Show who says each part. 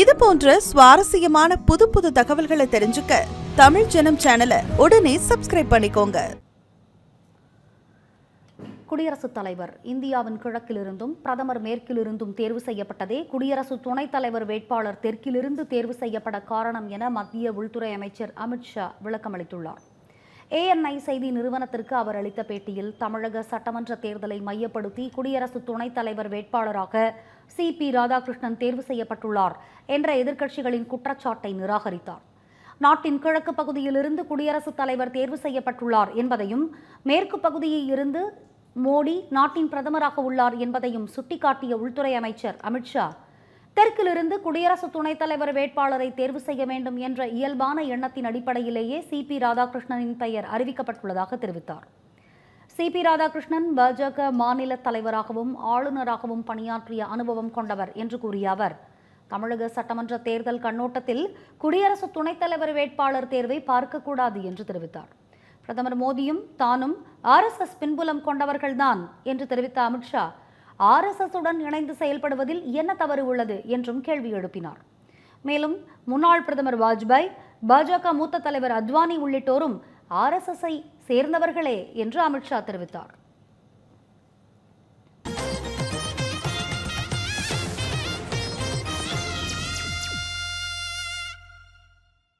Speaker 1: இது போன்ற சுவாரஸ்யமான புது புது தகவல்களை தெரிஞ்சுக்க தமிழ் ஜனம் சேனலை உடனே சப்ஸ்கிரைப் பண்ணிக்கோங்க.
Speaker 2: குடியரசுத் தலைவர் இந்தியாவின் கிழக்கிலிருந்தும் பிரதமர் மேற்கிலிருந்தும் தேர்வு செய்யப்பட்டதே குடியரசு துணைத் தலைவர் வேட்பாளர் தெற்கிலிருந்து தேர்வு செய்யப்பட காரணம் என மத்திய உள்துறை அமைச்சர் அமித்ஷா விளக்கமளித்துள்ளார். ஏஎன்ஐ செய்தி நிறுவனத்திற்கு அவர் அளித்த பேட்டியில் தமிழக சட்டமன்ற தேர்தலை மையப்படுத்தி குடியரசு துணைத் தலைவர் வேட்பாளராக சி பி ராதாகிருஷ்ணன் தேர்வு செய்யப்பட்டுள்ளார் என்ற எதிர்க்கட்சிகளின் குற்றச்சாட்டை நிராகரித்தார். நாட்டின் கிழக்கு பகுதியிலிருந்து குடியரசுத் தலைவர் தேர்வு செய்யப்பட்டுள்ளார் என்பதையும் மேற்கு பகுதியில் இருந்து மோடி நாட்டின் பிரதமராக உள்ளார் என்பதையும் சுட்டிக்காட்டிய உள்துறை அமைச்சர் அமித்ஷா தெற்கிலிருந்து குடியரசு துணைத் தலைவர் வேட்பாளரை தேர்வு செய்ய வேண்டும் என்ற இயல்பான எண்ணத்தின் அடிப்படையிலேயே சி பி ராதாகிருஷ்ணனின் பெயர் அறிவிக்கப்பட்டுள்ளதாக தெரிவித்தார். சி பி ராதாகிருஷ்ணன் பாஜக மாநில தலைவராகவும் ஆளுநராகவும் பணியாற்றிய அனுபவம் கொண்டவர் என்று கூறிய அவர் தமிழக சட்டமன்ற தேர்தல் கண்ணோட்டத்தில் குடியரசு துணைத் தலைவர் வேட்பாளர் தேர்வை பார்க்கக்கூடாது என்று தெரிவித்தார். பிரதமர் மோடியும் தானும் ஆர்எஸ்எஸ் பின்புலம் கொண்டவர்கள்தான் என்று தெரிவித்த அமித்ஷா ஆர்எஸ்எஸ் உடன் இணைந்து செயல்படுவதில் என்ன தவறு உள்ளது என்றும் கேள்வி எழுப்பினார். மேலும் முன்னாள் பிரதமர் வாஜ்பாய் பாஜக மூத்த தலைவர் அத்வானி உள்ளிட்டோரும் ஆர்எஸ்எஸ்ஐ சேர்ந்தவர்களே என்று அமித்ஷா தெரிவித்தார்.